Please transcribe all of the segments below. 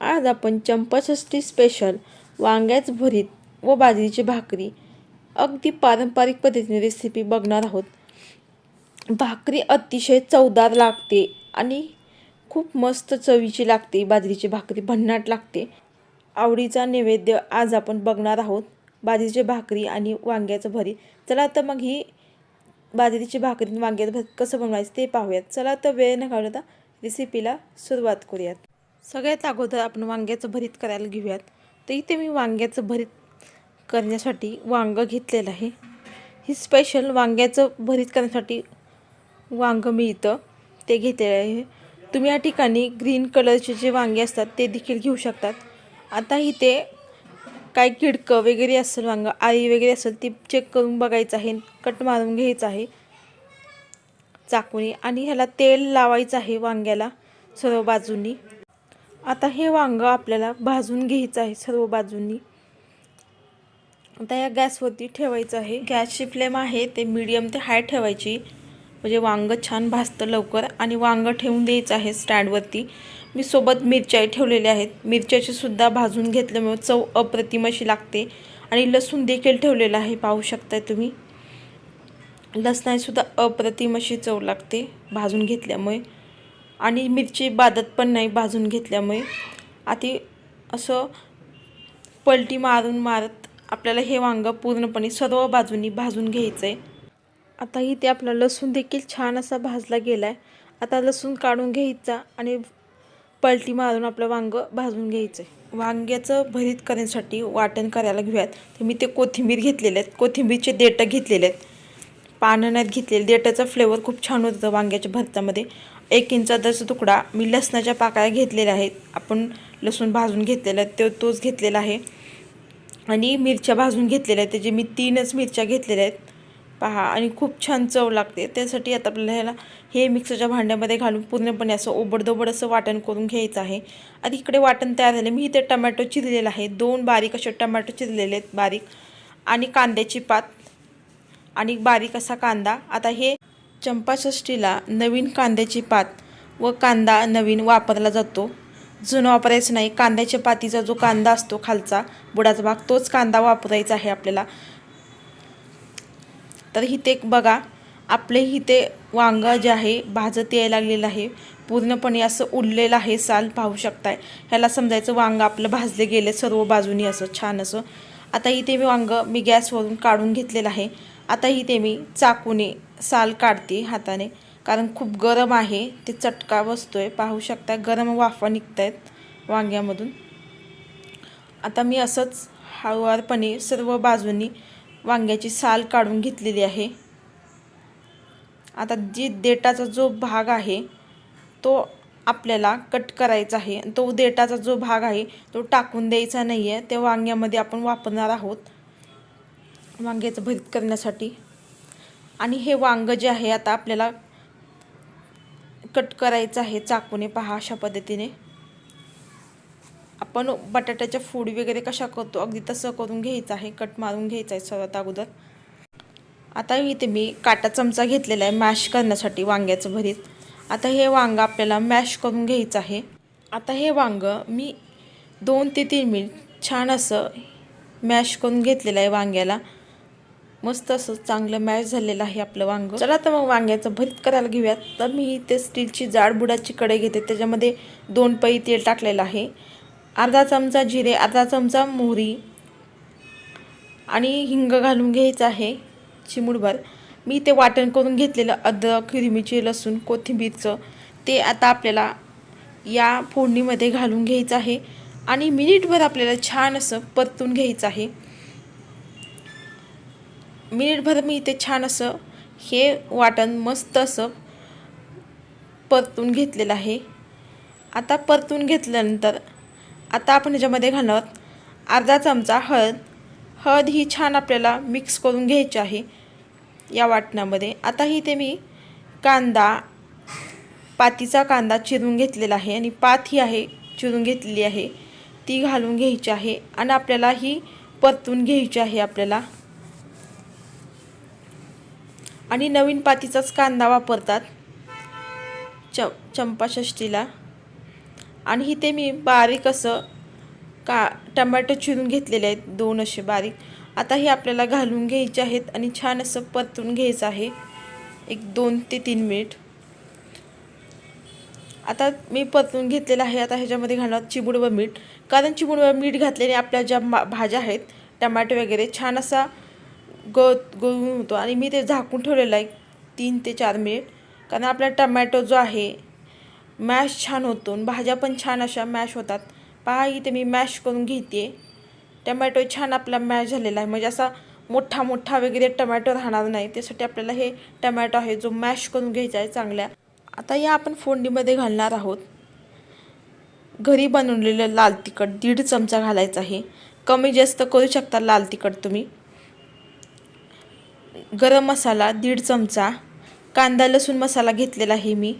आज आपण चंपाषष्ठी स्पेशल वांग्याच भरीत व बाजरीची भाकरी अगदी पारंपरिक पद्धतीने रेसिपी बघणार आहोत. भाकरी अतिशय चवदार लागते आणि खूप मस्त चवीची लागते. बाजरीची भाकरी भन्नाट लागते. आवडीचा नैवेद्य आज आपण बघणार आहोत. बाजरीची भाकरी आणि वांग्याचं भरीत. चला तर मग ही बाजरीची भाकरी आणि वांग्याचं भरीत कसं बनवायचं ते पाहूयात. चला तर वेळ न घालवता रेसिपीला सुरुवात करूयात. सगळ्यात अगोदर आपण वांग्याचं भरीत करायला घेऊयात. तर इथे मी वांग्याचं भरीत करण्यासाठी वांगं घेतलेलं आहे. ही स्पेशल वांग्याचं भरीत करण्यासाठी वांगं मिळतं ते घेतलेलं आहे. तुम्ही या ठिकाणी ग्रीन कलरचे जे वांगे असतात ते देखील घेऊ शकतात. आता इथे काय किडकं वगैरे असेल वांगं आई वगैरे असेल ती चेक करून बघायचं आहे. कट मारून घ्यायचं आहे. चाकूने. आणि ह्याला तेल लावायचं आहे वांग्याला सर्व बाजूंनी. आता हे वांगं आपल्याला भाजून घ्यायचं आहे सर्व बाजूंनी. आता या गॅसवरती ठेवायचं आहे. गॅसची फ्लेम आहे ते मीडियम ते हाय ठेवायची. म्हणजे वांगं छान भाजतं लवकर आणि वांगं ठेवून द्यायचं आहे स्टँडवरती. मी सोबत मिरच्याही ठेवलेल्या आहेत. मिरच्याची सुद्धा भाजून घेतल्यामुळे चव अप्रतिम अशी लागते. आणि लसूण देखील ठेवलेलं आहे पाहू शकताय तुम्ही. लसणाची सुद्धा अप्रतिम अशी चव लागते भाजून घेतल्यामुळे. आणि मिरची बादत पण नाही भाजून घेतल्यामुळे. आधी असं पलटी मारून मारत आपल्याला हे वांगं पूर्णपणे सर्व बाजूनी भाजून घ्यायचं आहे आता इथे आपला लसूण देखील छान असा भाजला गेला आहे आता लसूण काढून घ्यायचा आणि पलटी मारून आपलं वांगं भाजून घ्यायचं आहे वांग्याचं भरीत करण्यासाठी वाटण करायला घेऊयात. तर मी ते कोथिंबीर घेतलेले आहेत. कोथिंबीरचे देठं घेतलेले आहेत. पानं नाहीत घेतलेले. देटाचा फ्लेवर खूप छान होतं वांग्याच्या भरतामध्ये. एक इंचाचा तुकडा मी लसणाच्या पाकळ्या घेतलेल्या आहेत. आपण लसूण भाजून घेतलेला आहे तो तोच घेतलेला आहे. आणि मिरच्या भाजून घेतलेल्या आहेत त्याचे मी तीनच मिरच्या घेतलेल्या आहेत. पहा आणि खूप छान चव लागते. त्यासाठी आता आपल्याला ह्याला हे मिक्सरच्या भांड्यामध्ये घालून पूर्णपणे असं ओबडधोबड असं वाटण करून घ्यायचं आहे. आणि इकडे वाटण तयार झाले. मी इथे टमॅटो चिरलेला आहे. दोन बारीक असे टमॅटो चिरलेले आहेत बारीक. आणि कांद्याची पात. आणि बारीक असा कांदा. आता हे चंपाषष्ठीला नवीन कांद्याची पात व कांदा नवीन वापरला जातो. जुनं वापरायचं नाही कांद्याच्या पातीचा जो कांदा असतो खालचा बुडाचा भाग तोच कांदा वापरायचा आहे आपल्याला. तर इथे बघा आपले इथे वांगं जे आहे भाजत यायला लागलेलं आहे. पूर्णपणे असं उरलेलं आहे साल पाहू शकताय. ह्याला समजायचं वांगं आपलं भाजले गेले सर्व बाजूनी असं छान असं. आता इथे मी वांगं मी गॅसवरून काढून घेतलेलं आहे. आता इथे मी चाकूने साल काढते हाताने. कारण खूप गरम आहे ते चटका बसतोय. पाहू शकता गरम वाफा निघत आहेत वांग्यामधून. आता मी असंच हळूवारपणे सर्व बाजूनी वांग्याची साल काढून घेतलेली आहे. आता जी देटाचा जो भाग आहे तो आपल्याला कट करायचा आहे. तो देटाचा जो भाग आहे तो टाकून द्यायचा नाही आहे त्या वांग्यामध्ये आपण वापरणार आहोत. वांग्याचं भरीत करण्यासाठी. आणि हे वांगं जे आहे आता आपल्याला कट करायचं आहे चाकूने पहा अशा पद्धतीने. आपण बटाट्याच्या फूड वगैरे कशा करतो अगदी तसं करून घ्यायचं आहे कट मारून घ्यायचं आहे सर्वात अगोदर. आता इथे मी काटा चमचा घेतलेला आहे मॅश करण्यासाठी वांग्याचं भरीत. आता हे वांग आपल्याला मॅश करून घ्यायचं आहे. आता हे वांग मी दोन ते तीन मिनिट छान असं मॅश करून घेतलेलं आहे वांग्याला. मस्त असं चांगलं मॅश झालेलं आहे आपलं वांगं. चला तर मग वांग्याचं भरीत करायला घेऊयात. तर मी इथे स्टीलची जाड बुडाची कढई घेते. त्याच्यामध्ये दोन पई तेल टाकलेलं आहे. अर्धा चमचा जिरे अर्धा चमचा मोहरी आणि हिंग घालून घ्यायचं आहे चिमुडभर मी ते वाटण करून घेतलेलं अद्रक हिरमीचे लसूण कोथिंबीरचं ते आता आपल्याला या फोडणीमध्ये घालून घ्यायचं आहे. आणि मिनिटभर आपल्याला छान असं परतून घ्यायचं आहे. मिनिटभर मी इथे छान असं हे वाटण मस्त असं परतून घेतलेलं आहे. आता परतून घेतल्यानंतर आता आपण ह्याच्यामध्ये घालणार अर्धा चमचा हळद. हळद ही छान आपल्याला मिक्स करून घ्यायची आहे या वाटणामध्ये. आता ही ते मी कांदा पातीचा कांदा चिरून घेतलेला आहे आणि पात ही आहे चिरून घेतलेली आहे. ती घालून घ्यायची आहे आणि आपल्याला ही परतून घ्यायची आहे आपल्याला. आणि नवीन पातीचाच कांदा वापरतात. च चंपाषष्ठीला. आणि इथे मी बारीक असं का टमॅटो चिरून घेतलेले आहेत दोन असे बारीक. आता हे आपल्याला घालून घ्यायचे आहेत आणि छान असं परतून घ्यायचं आहे. एक दोन ते तीन मिनिट. आता मी परतून घेतलेलं आहे. आता ह्याच्यामध्ये घालणार चिबूड व मीठ. कारण चिबूड व मीठ घातलेले आपल्या ज्या मा भाज्या आहेत टमाटे वगैरे छान असा गळत गळून होतो आणि मी ते झाकून ठेवलेलं आहे तीन ते चार मिनिट. कारण आपला टमॅटो जो आहे मॅश छान होतो भाज्या पण छान अशा मॅश होतात. पहा इथे मी मॅश करून घेते. टमॅटो छान आपला मॅश झालेला आहे. म्हणजे असा मोठा मोठा वगैरे टमॅटो राहणार नाही. त्यासाठी आपल्याला हे टमॅटो आहे जो मॅश करून घ्यायचा आहे चांगल्या. आता या आपण फोडणीमध्ये घालणार आहोत. घरी बनवलेलं लाल तिखट दीड चमचा घालायचा आहे. कमी जास्त करू शकता लाल तिखट तुम्ही. गरम मसाला दीड चमचा कांदा लसूण मसाला घेतलेला आहे मी.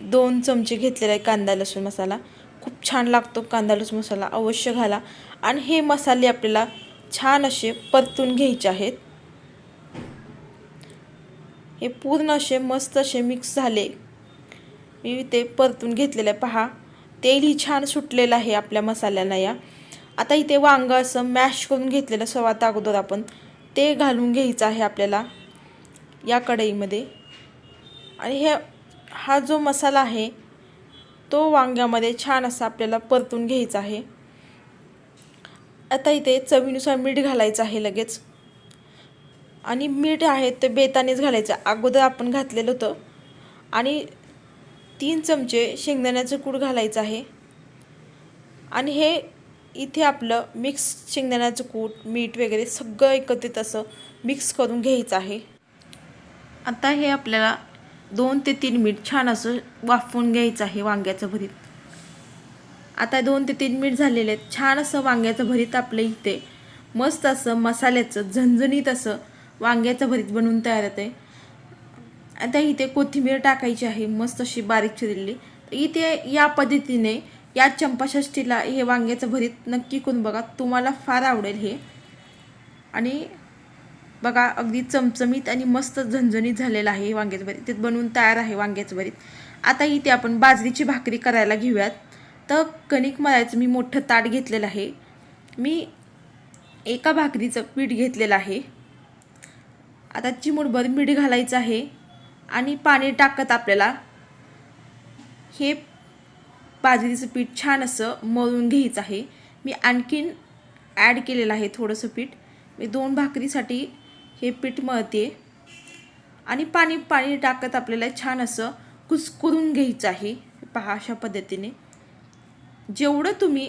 दोन चमचे घेतलेला आहे कांदा लसूण मसाला. खूप छान लागतो कांदा लसूण मसाला. अवश्य घाला. आणि हे मसाले आपल्याला छान असे परतून घ्यायचे आहेत. हे पूर्ण असे मस्त असे मिक्स झाले. मी ते परतून घेतलेलं आहे. पहा तेलही छान सुटलेलं आहे आपल्या मसाल्यांना या. आता इथे वांग असं मॅश करून घेतलेलं सर्वात अगोदर आपण. ते घालून घ्यायचं आहे आपल्याला या कढईमध्ये. आणि हे हा जो मसाला आहे तो वांग्यामध्ये छान असा आपल्याला परतून घ्यायचा आहे. आता इथे चवीनुसार मीठ घालायचं आहे लगेच. आणि मीठ आहे ते बेतानेच घालायचं. अगोदर आपण घातलेलं होतं. आणि तीन चमचे शेंगदाण्याचं कूड घालायचं आहे. आणि हे इथे आपलं मिक्स शेंगदाण्याचं कूट मीठ वगैरे सगळं एकत्रित असं मिक्स करून घ्यायचं आहे. आता हे आपल्याला दोन ते तीन मिनिट छान असं वाफवून घ्यायचं आहे वांग्याचं भरीत. आता दोन ते तीन मिनिट झालेले आहेत. छान असं वांग्याचं भरीत आपलं इथे मस्त असं मसाल्याचं झणझणीत असं वांग्याचं भरीत बनवून तयार होते. आता इथे कोथिंबीर टाकायची आहे. मस्त अशी बारीक चिरलेली. इथे या पद्धतीने या चंपाषष्टीला हे वांग्याचं भरीत नक्की करून बघा तुम्हाला फार आवडेल हे. आणि बघा अगदी चमचमीत आणि मस्त झणझणीत झालेलं आहे वांग्याचं भरीत. ते बनवून तयार आहे वांग्याचं भरीत. आता इथे आपण बाजरीची भाकरी करायला घेऊयात. तर कणिक मळायचं मी मोठं ताट घेतलेलं आहे. मी एका भाकरीचं पीठ घेतलेलं आहे. आता चिमूटभर मीठ घालायचं आहे. आणि पाणी टाकत आपल्याला हे बाजरीचं पीठ छान असं मळून घ्यायचं आहे. मी आणखीन ॲड केलेलं आहे थोडंसं पीठ. मी दोन भाकरीसाठी हे पीठ मळते. आणि पाणी पाणी टाकत आपल्याला छान असं कुसकुरून घ्यायचं आहे. पहा अशा पद्धतीने. जेवढं तुम्ही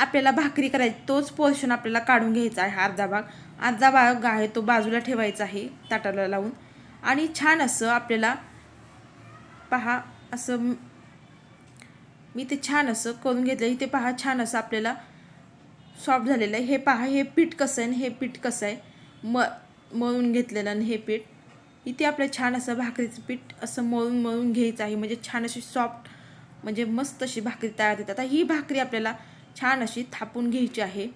आपल्याला भाकरी करायची तोच पोर्शन आपल्याला काढून घ्यायचा आहे अर्धा भाग. अर्धा भाग आहे तो बाजूला ठेवायचा आहे ताटाला लावून. आणि छान असं आपल्याला पहा असं मी ते छान असं करून घेतलं. इथे पहा छान असं आपल्याला सॉफ्ट झालेलं आहे. हे पहा हे पीठ कसं आहे आणि हे पीठ कसं आहे. म मळून घेतलेलं आणि हे पीठ. इथे आपलं छान असं भाकरीचं पीठ असं मळून मळून घ्यायचं आहे. म्हणजे छान अशी सॉफ्ट म्हणजे मस्त अशी भाकरी तयार होते आता ही भाकरी आपल्याला छान अशी थापून घ्यायची आहे.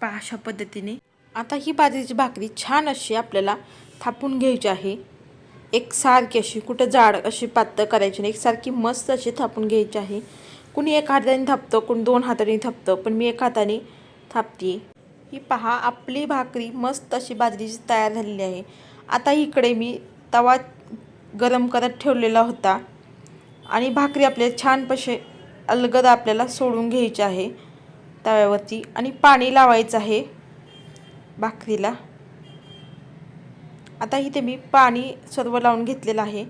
पहा अशा पद्धतीने. आता ही बाजरीची भाकरी छान अशी आपल्याला थापून घ्यायची आहे. एक सारखी अशी कुठं जाड अशी पातळ करायची नाही एकसारखी मस्त अशी थापून घ्यायची आहे. कुणी एक हाताने थापतं कुणी दोन हाताने थापतं पण मी एक हाताने थापते ही पहा आपली भाकरी मस्त अशी बाजरीची तयार झालेली आहे. आता इकडे मी तवा गरम करत ठेवलेला होता आणि भाकरी आपले छान पशे अलगद आपल्याला सोडून घ्यायची आहे तव्यावरती आणि पाणी लावायचं आहे भाकरीला. आता इथे मी पाणी सर्व लावून घेतलेलं आहे.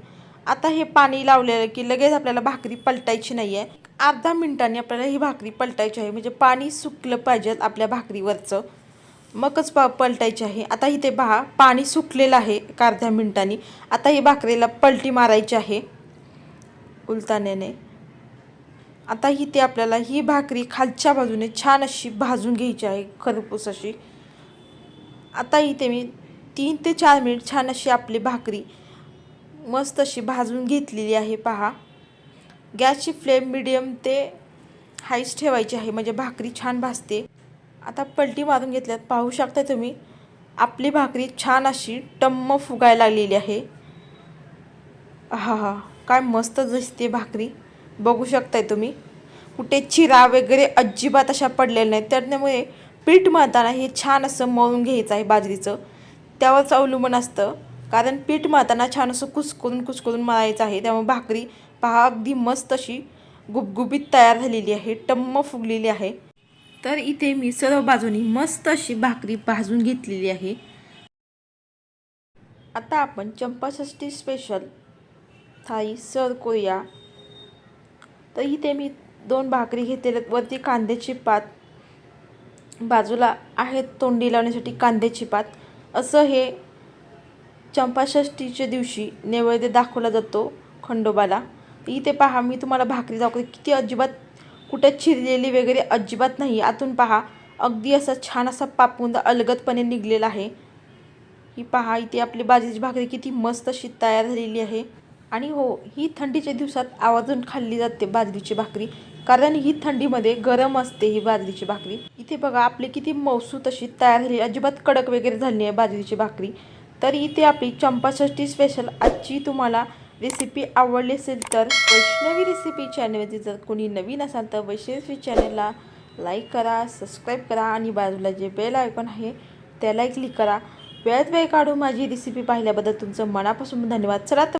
आता हे पाणी लावलेलं की लगेच आपल्याला भाकरी पलटायची नाही आहे अर्धा मिनिटांनी आपल्याला ही भाकरी पलटायची आहे. म्हणजे पाणी सुकलं पाहिजे आपल्या भाकरीवरचं. मगच प पलटायची आहे. आता इथे पहा पाणी सुकलेलं आहे एक अर्ध्या मिनिटांनी. आता ही भाकरीला पलटी मारायची आहे. उलताण्याने. आता इथे आपल्याला ही भाकरी खालच्या बाजूने छान अशी भाजून घ्यायची आहे खरपूस अशी. आता इथे मी तीन ते चार मिनिट छान अशी आपली भाकरी मस्त अशी भाजून घेतलेली आहे पहा. गॅसची फ्लेम मिडियम ते हाईच ठेवायची आहे म्हणजे भाकरी छान भाजते. आता पलटी मारून घेतल्यात पाहू शकता तुम्ही. आपली भाकरी छान अशी टम्म फुगायला लागलेली आहे. हा हा काय मस्त दिसते भाकरी. बघू शकताय तुम्ही. कुठे चिरा वगैरे अजिबात अशा पडलेल्या नाहीत. त्यामुळे पीठ मळताना हे छान असं मळून घ्यायचं आहे बाजरीचं. त्यावरच अवलंबून असतं. कारण पीठ मळताना छान असं कुसकरून कुसकरून मळायचं आहे. त्यामुळे भाकरी पहा अगदी मस्त अशी गुबगुबीत तयार झालेली आहे. टम्म फुगलेली आहे. तर इथे मी सर्व बाजूनी मस्त अशी भाकरी भाजून घेतलेली आहे. आता आपण चंपाषष्टी स्पेशल थाळी सर करूया. तर इथे मी दोन भाकरी घेतलेल्या वरती कांद्याची पात बाजूला आहेत तोंडी लावण्यासाठी कांद्याची पात. असं हे चंपाषष्ठीच्या दिवशी नैवेद्य दाखवला जातो खंडोबाला. इथे पहा मी तुम्हाला भाकरी दाखवते. किती अजिबात कुठं चिरलेली वगैरे अजिबात नाही. आतून पहा अगदी असा छान असा पापुंदा अलगदपणे निघलेला आहे. ही पहा इथे आपली बाजरीची भाकरी किती मस्त अशी तयार झालेली आहे. आणि हो ही थंडीच्या दिवसात आवाजून खाल्ली जाते बाजरीची भाकरी. कारण ही थंडीमध्ये गरम असते ही बाजरीची भाकरी. इथे बघा आपली किती मौसू तशी तयार झाली. अजिबात कडक वगैरे झाली आहे बाजरीची भाकरी. तर इथे आपली चंपाषष्टी स्पेशल आजची तुम्हाला रेसिपी आवडली असेल तर वैष्णवी रेसिपी चॅनलवरती जर कोणी नवीन असाल तर वैष्णवी चॅनलला लाईक करा सबस्क्राईब करा आणि बाजूला जे बेल आयकॉन आहे त्यालाही क्लिक करा. वेळात वेळ काढून माझी रेसिपी पाहिल्याबद्दल तुमचं मनापासून धन्यवाद. चला तर